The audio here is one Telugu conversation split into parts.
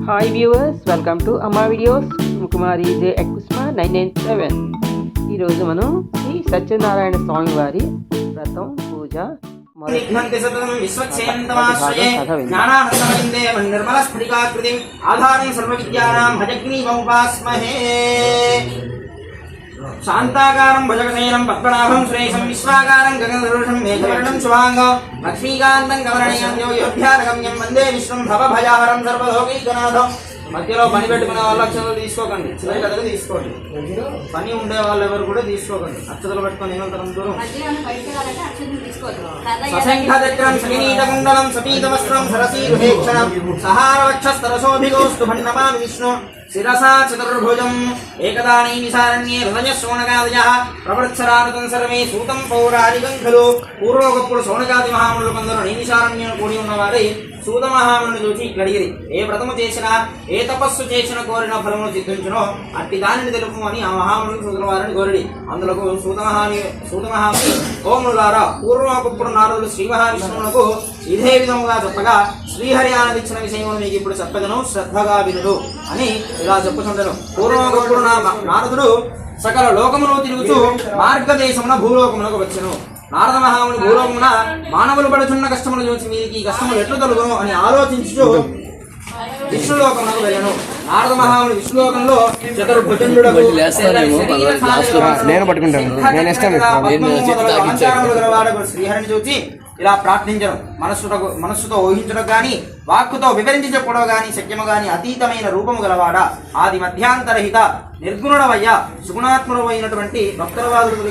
Hi viewers welcome to Amma videos Kumari జే ఎక్స్మా నైన్ నైన్ సెవెన్ ఈరోజు మనం శ్రీ సత్యనారాయణ స్వామి వారి వ్రతం పూజ జ్ఞానానందమయిందే నిర్మలస్ఫటికాకృతిం ఆధారం సర్వవిద్యానాం భజగ్నీమముపాస్మహే. శాంతాకారం భుజగశయనం పద్మనాభం శ్రేషం విశ్వాకారం గగనదరుషం మేఘవర్ణం శుభాంగం లక్ష్మీకాంతం గమరణీయం యోధ్యానగమ్యం వందే విష్ణుం భవభయాహరం సర్వలోకైకనాథం మధ్యలో పని పెట్టుకునే వాళ్ళు అక్షతలు తీసుకోకండి. చిన్న తీసుకోండి. పని ఉండే వాళ్ళు ఎవరు కూడా తీసుకోకండి. అక్షతలు పెట్టుకొని ఏమంటారు దూరం. మధ్యలో బయటకు వెళ్ళాలంటే అక్షంతలు వస్త్రం సరసీ శ్రీనీతకుండలం సపీతవస్త్రం సరసీరుహేక్షణం భన్నమామి విష్ణు శిరసా చతుర్భుజం ఏకదానై నిసారణ్యే హృదయ శోణకాదయ ప్రవృత్సరానతం సర్వే సూతం పౌరాణికం ఖలు పూర్వకప్పుడు శోణగాది మహాములు కొందరు నైమిషారణ్యం కూడి ఉన్నవారై సూత మహాముని చూచి ఇక్కడిగిరి ఏ వ్రతము చేసినా ఏ తపస్సు చేసిన కోరిన ఫలమును సిద్ధించునో అట్టి దానిని తెలుపు అని ఆ మహాముని సూతుల వారిని కోరిడి అందులో సూత మహాని సూత మహాముని ఓములారా పూర్వకప్పుడు నారదులు శ్రీ మహావిష్ణువులకు ఇదే విధముగా చెప్పగా శ్రీహరి ఆనందించిన విషయం మీకు ఇప్పుడు చెప్పదను శ్రద్ధగా వినుడు అని ఇలా చెప్పుచుండను. పూర్వమొకప్పుడు నా నారదుడు సకల లోకమును తిరుగుతూ మార్గదేశమున భూలోకమునకు వచ్చెను. నారద మహాముని భూలోకమున మానవులు పడుచున్న కష్టములు చూసి మీకు ఈ కష్టములు ఎట్లు తొలగును అని ఆలోచించుచు విష్ణులోకమునకు వెళ్ళను. నారద మహాముని విష్ణులోకంలో నేను పట్టుకుంటాను. నేను శ్రీహరిని చూచి ఇలా ప్రార్థించడం మనస్సుతో మనస్సుతో ఊహించడం కానీ వాక్కుతో వివరించి కానీ శక్యము కానీ అతీతమైన రూపము గలవాడా. ఆది మధ్యాంతరహిత నిర్గుణుడవయ్య సుగుణాత్ముడు అయినటువంటి భక్తులవాదులు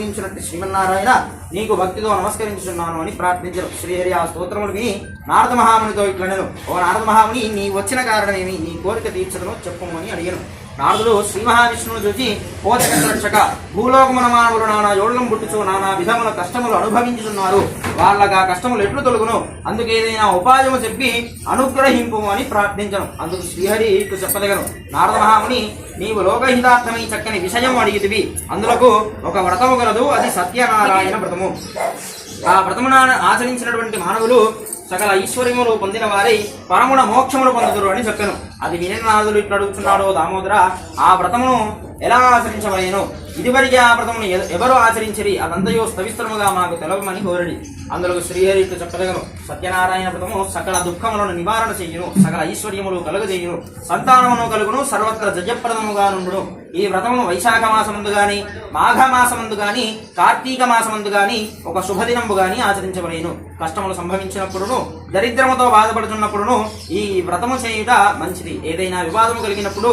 శ్రీమన్నారాయణ నీకు భక్తితో నమస్కరించున్నాను అని ప్రార్థించడం శ్రీహరి ఆ స్తోత్రములు విని నారద మహామునితో ఇట్లనెను. ఓ నారద మహాముని నీ వచ్చిన కారణమేమి? నీ కోరిక తీర్చడము చెప్పము అని అడిగాను. నారదుడు శ్రీ మహావిష్ణువును చూసి పోతక భూలోకమున మానవులు నానా యోళ్ళం పుట్టుచు నానా విధముల కష్టములు అనుభవించుతున్నారు వాళ్ళగా కష్టములు ఎట్లు తొలుగును? అందుకు ఏదైనా ఉపాయము చెప్పి అనుగ్రహింపు అని ప్రార్థించను. అందుకు శ్రీహరి ఇట్లు చెప్పదగను. నారద మహాముని నీవు లోకహితార్థమై చక్కని విషయం అడిగితివి. అందులకు ఒక వ్రతము గలదు అది సత్యనారాయణ వ్రతము. ఆ వ్రతమున ఆచరించినటువంటి మానవులు సకల ఐశ్వర్యములు పొందిన వారై పరమున మోక్షములు పొందుతురు అని చెప్పాను. అది వినేంద్రనాథుడు నాదులు ఇట్లు అడుగుతున్నాడో దామోదర ఆ వ్రతమును ఎలా ఆచరించవలేను? ఇదివరకే ఆ వ్రతమును ఎవరు ఆచరించిరి? అదంతయో స్తవిస్తరముగా మాకు తెలవమని కోరడి అందులో శ్రీహరి ఇట్లు చెప్పదగను సత్యనారాయణ వ్రతము సకల దుఃఖములను నివారణ చేయును సకల ఐశ్వర్యములు కలుగజేయును సంతానమును కలుగును సర్వత్ర జయప్రదముగా నుండును. ఈ వ్రతమును వైశాఖ మాసమందు గాని మాఘమాసమందు గాని కార్తీక మాసమందు గాని ఒక శుభదినంబు గాని ఆచరించబడేను కష్టములు సంభవించినప్పుడును దరిద్రముతో బాధపడుతున్నప్పుడును ఈ వ్రతము చేయుట మంచిది. ఏదైనా వివాదము కలిగినప్పుడు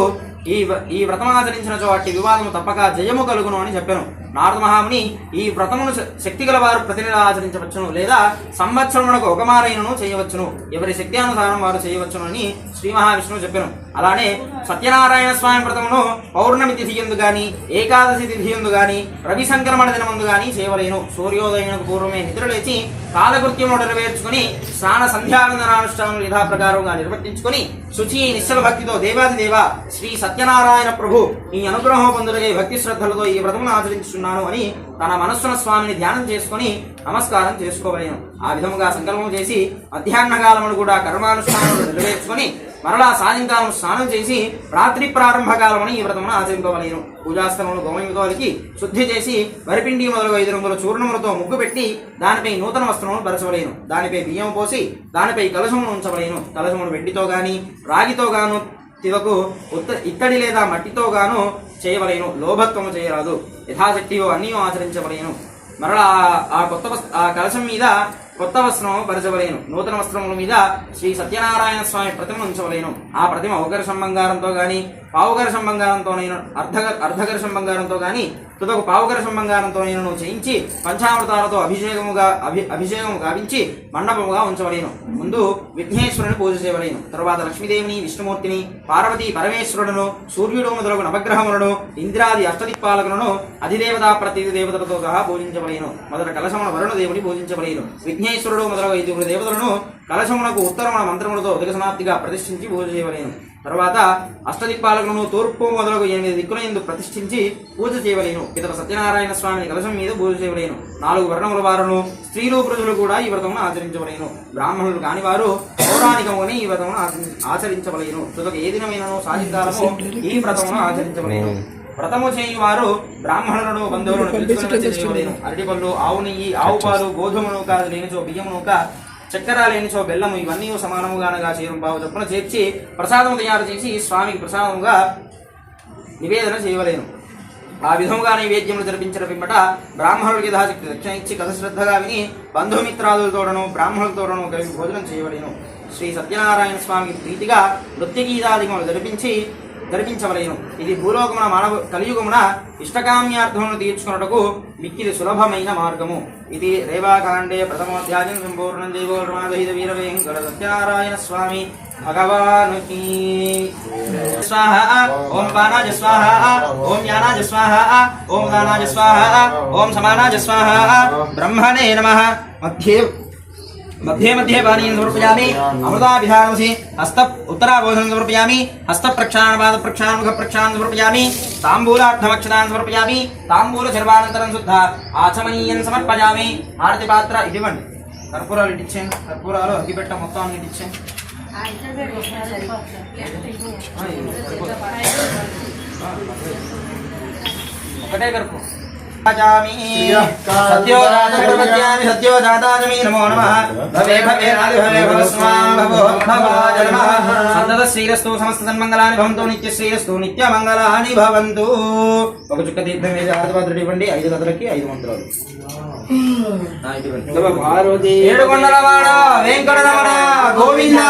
ఈ ఈ వ్రతం ఆచరించిన చోటి వివాదము తప్పక జయము కలుగును అని చెప్పాను. నారద మహాముని ఈ వ్రతమును శ- శక్తి గల వారు ప్రతినిధి ఆచరించవచ్చును లేదా సంవత్సరమునకు ఒక మారైనను చేయవచ్చును. ఎవరి శక్తి అనుసారం వారు చేయవచ్చును అని శ్రీ మహావిష్ణువు చెప్పాను. అలానే సత్యనారాయణ స్వామి వ్రతమును పౌర్ణమి తిథి ఎందు గాని ఏకాదశి తిథి ఎందు గాని రవి సంక్రమణ దినమందు గాని చేయవలేను. సూర్యోదయమునకు పూర్వమే నిద్రలేచి కాలకృత్యము నెరవేర్చుకుని స్నాన సంధ్యావందనానుష్ఠానం యథాప్రకారంగా నిర్వర్తించుకుని శుచి నిశ్చల భక్తితో దేవాది దేవ శ్రీ సత్యనారాయణ ప్రభు ఈ అనుగ్రహం పొందుటకై భక్తి శ్రద్ధలతో ఈ వ్రతమును చేస్తున్నాను అని తన మనస్సున స్వామిని ధ్యానం చేసుకుని నమస్కారం చేసుకోవలేను. ఆ విధముగా సంకల్పం చేసి మధ్యాహ్న కాలమును కూడా కర్మానుష్ఠానములు నెరవేర్చుకొని మరలా సాయంకాలం స్నానం చేసి రాత్రి ప్రారంభ కాలమని ఈ వ్రతమును ఆచరింపవలేను. పూజాస్థలమును గోమయంతో శుద్ధి చేసి వరిపిండి మొదలగు ఐదు రంగుల చూర్ణములతో ముగ్గు పెట్టి దానిపై నూతన వస్త్రమును పరచవలేను దానిపై బియ్యం పోసి దానిపై కలశమును ఉంచవలేను. కలశమును వెండితో గాని రాగితో గాను తివకు ఉత్త ఇత్తడి లేదా మట్టితో గాను చేయవలేను లోభత్వము చేయరాదు. యథాశక్తియో అన్నీ ఆచరించవలేను. మరలా ఆ- కొత్త ఆ కలశం మీద కొత్త వస్త్రము పరచవలేను. నూతన వస్త్రముల మీద శ్రీ సత్యనారాయణ స్వామి ప్రతిమ ఉంచవలేను. ఆ ప్రతిమ ఒకర్షం బంగారంతో గాని పావుగర్షం బంగారంతోనైనా అర్ధ అర్ధగర్షం బంగారంతో గాని తుదకు పావుకర సంబంగారంతో నేను చేయించి పంచామృతాలతో అభిషేకముగా అభి అభిషేకము గావించి మండపముగా ఉంచవలేను. ముందు విఘ్నేశ్వరుని పూజ చేయవలేను. తరువాత లక్ష్మీదేవిని విష్ణుమూర్తిని పార్వతి పరమేశ్వరుడును సూర్యుడు మొదలగు నవగ్రహములను ఇంద్రాది అష్టదిక్పాలకులను అధిదేవతా ప్రతి దేవతలతో సహా పూజించవలేను. మొదట కలశమున వరుణ దేవుని పూజించవలేను. విఘ్నేశ్వరుడు మొదలగు ఐదుగురు దేవతలను కలశమునకు ఉత్తరమున మంత్రములతో ఉదక సమాప్తిగా ప్రతిష్ఠించి పూజ చేయవలేను. తర్వాత అష్టదిక్పాలకులను తూర్పు మొదలగు ఎనిమిది దిక్కుల ఎందు ప్రతిష్ఠించి పూజ చేయవలేను. ఇతర సత్యనారాయణ స్వామిని కలశం మీద పూజ చేయవలేను. నాలుగు వర్ణముల వారును స్త్రీలు పురుషులు కూడా ఈ వ్రతమును ఆచరించవలేను. బ్రాహ్మణులు కాని వారు పౌరాణికముని ఈ వ్రతమును ఆచరించవలేను. తుదక ఏ దినమైనను సాయంకాలము ఈ వ్రతమును ఆచరించవలేను. వ్రతము చేయువారు బ్రాహ్మణులను బంధువులను పిలుచుకుని చేయవలేను అరటిపళ్ళు ఆవు నెయ్యి ఆవు పాలు గోధుమ నూక లేనిచో బియ్యము నూక చక్కెర లేనిచో బెల్లము ఇవన్నీ సమానముగానగా చేయడం బావు చొప్పున చేర్చి ప్రసాదం తయారు చేసి స్వామికి ప్రసాదముగా నివేదన చేయవలేను. ఆ విధముగా నైవేద్యములు జరిపించిన పిమ్మట బ్రాహ్మణుడికి యథాశక్తి దక్షిణ ఇచ్చి కథ శ్రద్ధగా విని బంధుమిత్రాదులతోడను బ్రాహ్మణులతోడను కలిపి భోజనం చేయవలేను. శ్రీ సత్యనారాయణ స్వామికి ప్రీతిగా నృత్య గీతాదికములు జరిపించి జరిపించవలేను ఇది భూలోకమున మానవ కలియుగమున ఇష్టకామ్యార్థములను తీర్చుకున్నటకు మిక్కిది సులభమైన మార్గము. ఇది రేవాకాండే ప్రథమోధ్యాయం సంపూర్ణం జైవోర్మాదహిత వీర వెంకట స్వామి భగవాను స్వాహ ఓం పానాజ స్వాహ ఓం యానాజ స్వాహ ఓం దానాజ స్వాహ ఓం సమానాజ స్వాహ. బ్రహ్మణే నమ. మధ్యే మధ్యే మధ్యే పానీయం సమర్పయామి అమృతాభిధానమసి హస్త ఉత్తరాభోజనం సమర్పయామి హస్త ప్రక్షాళన పాద ప్రక్షాళన ముఖ ప్రక్షాళన సమర్పయామి తాంబూలార్థమక్షదాన్ని సమర్పయామి తాంబూల సర్వానంతరం శుద్ధ ఆచమనీయం సమర్పయామి హారతి పాత్ర ఇవ్వండి కర్పూరాలు ఇటిచ్చాను కర్పూరాలు అగ్గిపెట్ట మొత్తం ఇటిచ్చాను ఒకటే కర్పూరం సత్యోదాతామి నమో నమ. భవే భవే నాది భవే భవస్మా భవో భవాయ నమః సంతత శ్రీరస్తు సమస్త సన్మంగళాని భవంతు నిత్య శ్రీరస్తు నిత్య మంగళాని భవంతు. ఒక చుక్క తీర్థం వేసి ఆదిపాత్రుడు ఇవ్వండి. ఐదు గదులకి ఐదు మంత్రాలు. ఏడుకొండలవాడ Venkataramana Govinda.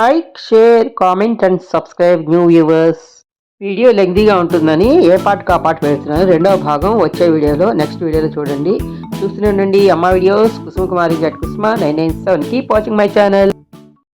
Like share comment and subscribe new viewers video లెంగ్దీగా ఉంటుందని ఏ పాటకు ఆ పాట పెడుతున్నాను రెండవ భాగం వచ్చే వీడియోలో నెక్స్ట్ వీడియోలో చూడండి. చూస్తూనే ఉండండి అమ్మ videos. Kusuma Kumari జట్ Kusuma nine nine seven. Keep watching my channel